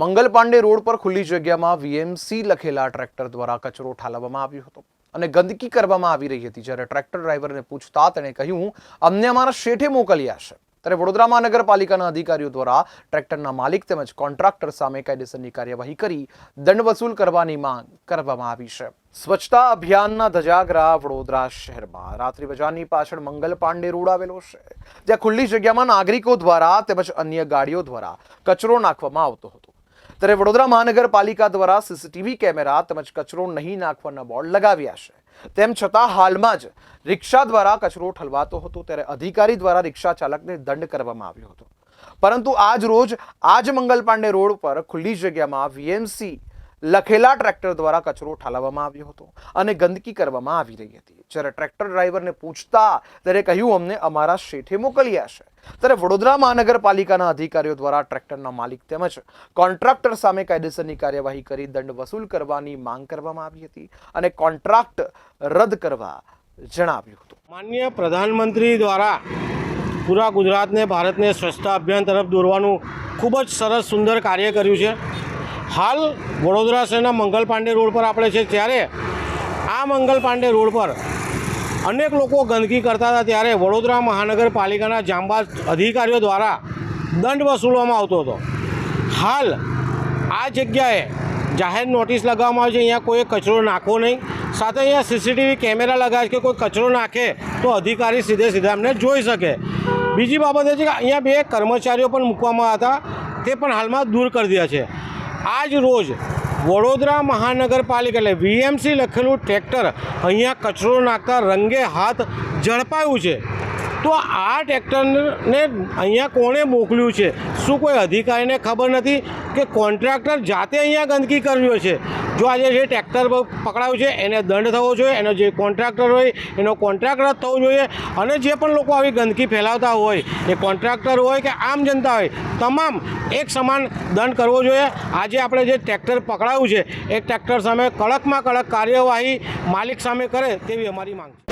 Mangal Pandey road પર ખુલ્લી જગ્યામાં વીએમસી લખેલા ટ્રેક્ટર દ્વારા કચરો ઠાલવવામાં આવ્યો હતો અને ગંદકી કરવામાં આવી રહી હતી. જ્યારે ટ્રેક્ટર ડ્રાઈવરને પૂછતા તેણે કહ્યું, અમને અમારા શેઠે મોકલ્યા છે. ત્યારે વડોદરા મહાનગરપાલિકાના અધિકારીઓ દ્વારા ટ્રેક્ટરના માલિક તેમજ કોન્ટ્રાક્ટર સામે કાયદેસરની કાર્યવાહી કરી દંડ વસૂલ કરવાની માંગ કરવામાં આવી છે. સ્વચ્છતા અભિયાનના ધજાગરા વડોદરા શહેરમાં. રાત્રિ બજારની પાછળ મંગલ પાંડે રોડ આવેલો છે, જ્યાં ખુલ્લી જગ્યામાં નાગરિકો દ્વારા તેમજ અન્ય ગાડીઓ દ્વારા કચરો નાખવામાં આવતો હતો. ત્યારે વડોદરા મહાનગરપાલિકા દ્વારા સીસીટીવી કેમેરા તેમજ કચરો નહીં નાખવાના બોર્ડ લગાવ્યા છે. તેમ છતાં હાલમાં જ રિક્ષા દ્વારા કચરો ઠલવાતો હતો ત્યારે અધિકારી દ્વારા રિક્ષા ચાલકને દંડ કરવામાં આવ્યો હતો. પરંતુ આજ રોજ, આજ મંગલ પાંડે રોડ પર ખુલ્લી જગ્યામાં વીએમસી લખેલા ટ્રેક્ટર દ્વારા કચરો ઠાલવવામાં આવ્યો હતો અને ગંદકી કરવામાં આવી રહી હતી. જ્યારે ટ્રેક્ટર ડ્રાઈવરને પૂછતા ત્યારે કહ્યું, અમને અમારા શેઠે મોકલ્યા છે. ત્યારે વડોદરા મહાનગરપાલિકાના અધિકારીઓ દ્વારા ટ્રેક્ટરના માલિક તેમજ કોન્ટ્રાક્ટર સામે કાયદેસરની કાર્યવાહી કરી દંડ વસૂલ કરવાની માંગ કરવામાં આવી હતી અને કોન્ટ્રાક્ટ રદ કરવા જણાવ્યું હતું. માન્ય પ્રધાનમંત્રી દ્વારા પૂરા ગુજરાતને, ભારતને સ્વચ્છતા અભિયાન તરફ દોરવાનું ખૂબ જ સરસ, સુંદર કાર્ય કર્યું છે. હાલ વડોદરા શહેરના મંગલ પાંડે રોડ પર આપણે છે ત્યારે આ મંગલ પાંડે રોડ પર અનેક લોકો ગંદકી કરતા હતા ત્યારે વડોદરા મહાનગરપાલિકાના જાંબાજ અધિકારીઓ દ્વારા દંડ વસૂલવામાં આવતો હતો. હાલ આ જગ્યાએ જાહેર નોટિસ લગાવવામાં આવે છે. અહીંયા કોઈ કચરો નાખવો નહીં. સાથે અહીંયા સીસીટીવી કેમેરા લગાવે કે કોઈ કચરો નાખે તો અધિકારી સીધે સીધા એમને જોઈ શકે. બીજી બાબત એ છે કે અહીંયા બે કર્મચારીઓ પણ મૂકવામાં હતા. તે પણ હાલમાં દૂર કરી દીધા છે. આજ રોજ વડોદરા મહાનગરપાલિકા એટલે વીએમસી લખેલું ટ્રેક્ટર અહીંયા કચરો નાખતા રંગે હાથ ઝડપાયું છે. તો આ ટ્રેક્ટરને અહીંયા કોણે મોકલ્યું છે? શું કોઈ અધિકારીને ખબર નથી કે કોન્ટ્રાક્ટર જાતે અહીંયા ગંદકી કર્યો છે? જો આજે જે ટ્રેક્ટર પકડાયું છે, એને દંડ થવો જોઈએ, એનો જે કોન્ટ્રાક્ટર હોય, એનો કોન્ટ્રાક્ટ રદ થવો જોઈએ. અને જે પણ લોકો આવી ગંદકી ફેલાવતા હોય, એ કોન્ટ્રાક્ટર હોય કે આમ જનતા હોય, તમામ એક સમાન દંડ કરવો જોઈએ. આજે આપણે જે ટ્રેક્ટર પકડાયું છે, એ ટ્રેક્ટર સામે કડકમાં કડક કાર્યવાહી માલિક સામે કરે તેવી અમારી માંગ છે.